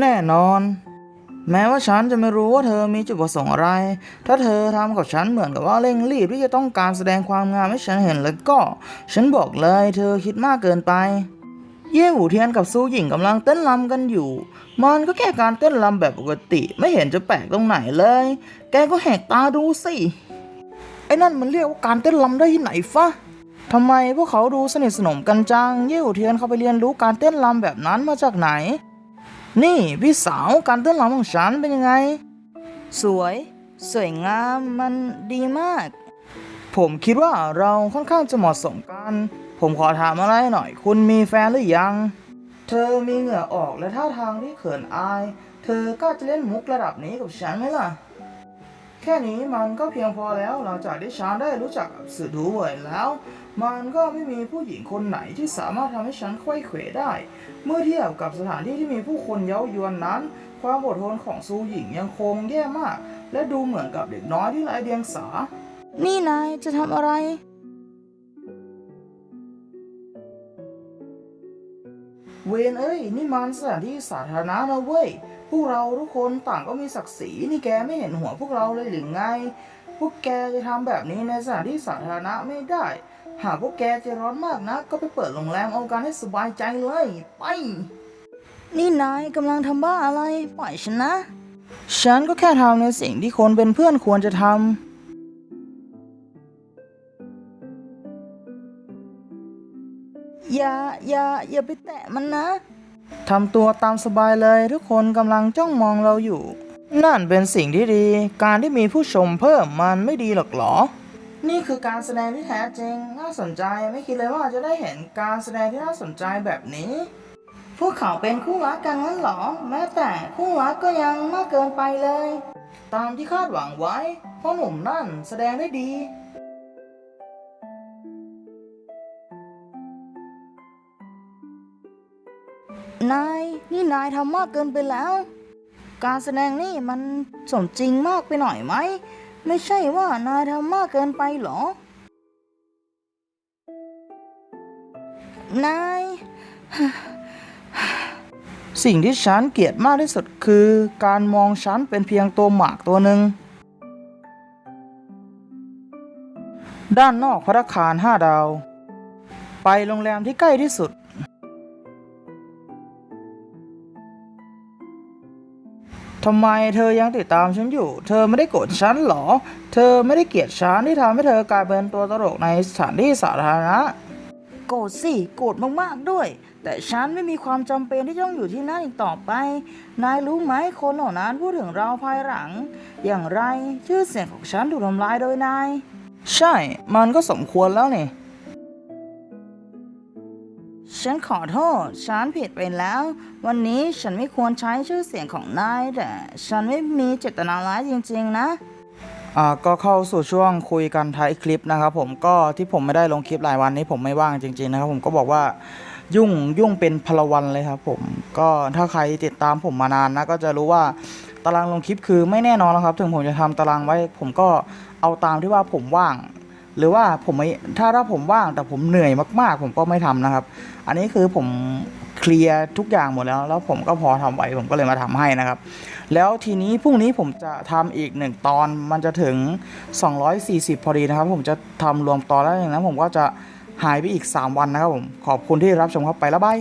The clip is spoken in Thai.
แน่นอน แม้ว่าฉันจะไม่รู้ว่าเธอมีจุดประสงค์อะไร ถ้าเธอทำกับฉันเหมือนกับว่าเร่งรีบที่จะต้องการแสดงความงามให้ฉันเห็นแล้วก็ ฉันบอกเลย เธอคิดมากเกินไป เย่หูเทียนกับซูหญิงกำลังเต้นรำกันอยู่ มันก็แค่การเต้นรำแบบปกติไม่เห็นจะแปลกตรงไหนเลย แกก็แหกตาดูสิไอ้นั่นมันเรียกว่าการเต้นรำได้ที่ไหนฟะทำไมพวกเขาดูสนิทสนมกันจัง เย่หูเทียนเขาไปเรียนรู้การเต้นรำแบบนั้นมาจากไหน นี่พี่สาวการเต้นรำของฉันเป็นยังไง สวย สวยงามมันดีมาก ผมคิดว่าเราค่อนข้างจะเหมาะสมกัน ผมขอถามอะไรหน่อย คุณมีแฟนหรือยัง เธอมีเหงื่อออกและท่าทางที่เขินอาย เธอก็จะเล่นมุกระดับนี้กับฉันไหมล่ะ แค่นี้มันก็เพียงพอแล้วหลังจากที่ฉันได้รู้จักกับสื่อดูเวยแล้ว มันก็ไม่มีผู้หญิงคนไหนที่สามารถทำให้ฉันไขว้เขวได้ เมื่อเทียบกับสถานที่ที่มีผู้คนเย้ายวนนั้น ความอดทนของซูหญิงยังคงแย่มาก และดูเหมือนกับเด็กน้อยที่ไร้เดียงสา นี่นายจะทำอะไร เวนเอ้ย นี่มันสถานที่สาธารณะนะเว้ย พวกเราทุกคนต่างก็มีศักดิ์ศรี นี่แกไม่เห็นหัวพวกเราเลยหรือไง พวกแกจะทำแบบนี้ในสถานที่สาธารณะไม่ได้ หากพวกแกจะร้อนมากนะ ก็ไปเปิดโรงแรมเอาการให้สบายใจเลย ไป นี่นายกำลังทำบ้าอะไร ปล่อยฉันนะ ฉันก็แค่ทำในสิ่งที่คนเป็นเพื่อนควรจะทำอย่าอย่าอย่าไปแตะมันนะ ทำตัวตามสบายเลยทุกคนกำลังจ้องมองเราอยู่ นั่นเป็นสิ่งที่ดี การที่มีผู้ชมเพิ่มมันไม่ดีหรอกเหรอ นี่คือการแสดงที่แท้จริง น่าสนใจไม่คิดเลยว่าจะได้เห็นการแสดงที่น่าสนใจแบบนี้ พวกเขาเป็นคู่รักกันงั้นเหรอ แม้แต่คู่รักก็ยังมากเกินไปเลย ตามที่คาดหวังไว้พราะหนุ่มนั่นแสดงได้ดีนายนี่นายทำมากเกินไปแล้ว การแสดงนี่มันสมจริงมากไปหน่อยไหม ไม่ใช่ว่านายทำมากเกินไปหรอ นาย สิ่งที่ฉันเกลียดมากที่สุดคือการมองฉันเป็นเพียงตัวหมากตัวหนึ่ง ด้านนอกพัตคารห้าดาว ไปโรงแรมที่ใกล้ที่สุด ทำไมเธอยังติดตามฉันอยู่ เธอไม่ได้โกรธฉันเหรอ เธอไม่ได้เกลียดฉันที่ทำให้เธอกลายเป็นตัวตลกในสถานที่สาธารณะ โกรธสิ โกรธมากๆด้วย แต่ฉันไม่มีความจำเป็นที่ต้องอยู่ที่นั่นอีกต่อไป นายรู้ไหมคนเหล่านั้นพูดถึงเราภายหลัง อย่างไรชื่อเสียงของฉันถูกทำลายโดยนาย ใช่ มันก็สมควรแล้วนี่ ฉันขอโทษ ฉันผิดไปแล้ว วันนี้ฉันไม่ควรใช้ชื่อเสียงของนายแต่ฉันไม่มีเจตนาร้ายจริง ๆ นะอ่าก็เข้าสู่ช่วงคุยกันท้ายคลิปนะครับผมก็ที่ผมไม่ได้ลงคลิปหลายวันนี้ผมไม่ว่างจริง ๆ นะครับผมก็บอกว่ายุ่งยุ่งเป็นพลวันเลยครับผมก็ถ้าใครติดตามผมมานานนะก็จะรู้ว่าตารางลงคลิปคือไม่แน่นอนแล้วครับ ถึงผมจะทำตารางไว้ ผมก็เอาตามที่ว่าผมว่าง หรือว่าผมไม่ถ้าถ้าผมว่างแต่ผมเหนื่อยมาก ๆ ผมก็ไม่ทำนะครับ อันนี้คือผมเคลียร์ทุกอย่างหมดแล้ว แล้วผมก็พอทำไหวผมก็เลยมาทำให้นะครับ แล้วทีนี้พรุ่งนี้ผมจะทำอีกหนึ่งตอนมันจะถึง 240 พอดีนะครับ ผมจะทำรวมตอนแล้วอย่างนั้นผมก็จะหายไปอีก 3 วันนะครับผมขอบคุณที่รับชมครับไปแล้วบาย